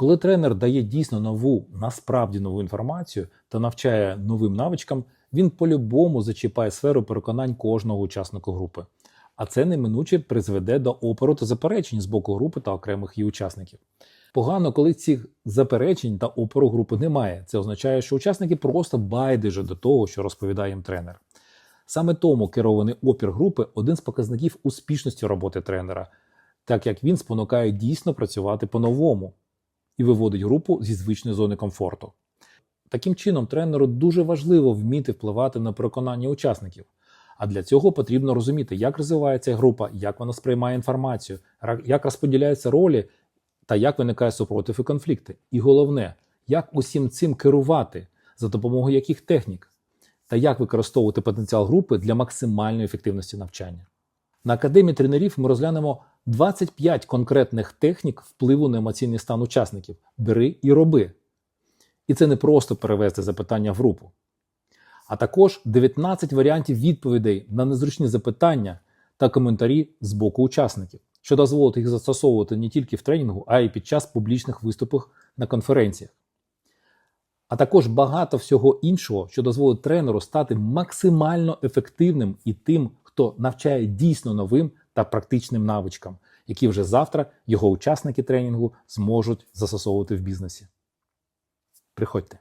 Коли тренер дає дійсно нову, насправді нову інформацію та навчає новим навичкам, він по-любому зачіпає сферу переконань кожного учасника групи. А це неминуче призведе до опору та заперечень з боку групи та окремих її учасників. Погано, коли цих заперечень та опору групи немає. Це означає, що учасники просто байдуже до того, що розповідає їм тренер. Саме тому керований опір групи один з показників успішності роботи тренера, так як він спонукає дійсно працювати по-новому і виводить групу зі звичної зони комфорту. Таким чином, тренеру дуже важливо вміти впливати на переконання учасників. А для цього потрібно розуміти, як розвивається група, як вона сприймає інформацію, як розподіляються ролі та як виникає супротив і конфлікти. І головне, як усім цим керувати, за допомогою яких технік, та як використовувати потенціал групи для максимальної ефективності навчання. На академії тренерів ми розглянемо 25 конкретних технік впливу на емоційний стан учасників. Бери і роби. І це не просто перевести запитання в групу, а також 19 варіантів відповідей на незручні запитання та коментарі з боку учасників, що дозволить їх застосовувати не тільки в тренінгу, а й під час публічних виступів на конференціях. А також багато всього іншого, що дозволить тренеру стати максимально ефективним і тим, хто навчає дійсно новим та практичним навичкам, які вже завтра його учасники тренінгу зможуть застосовувати в бізнесі. Приходьте.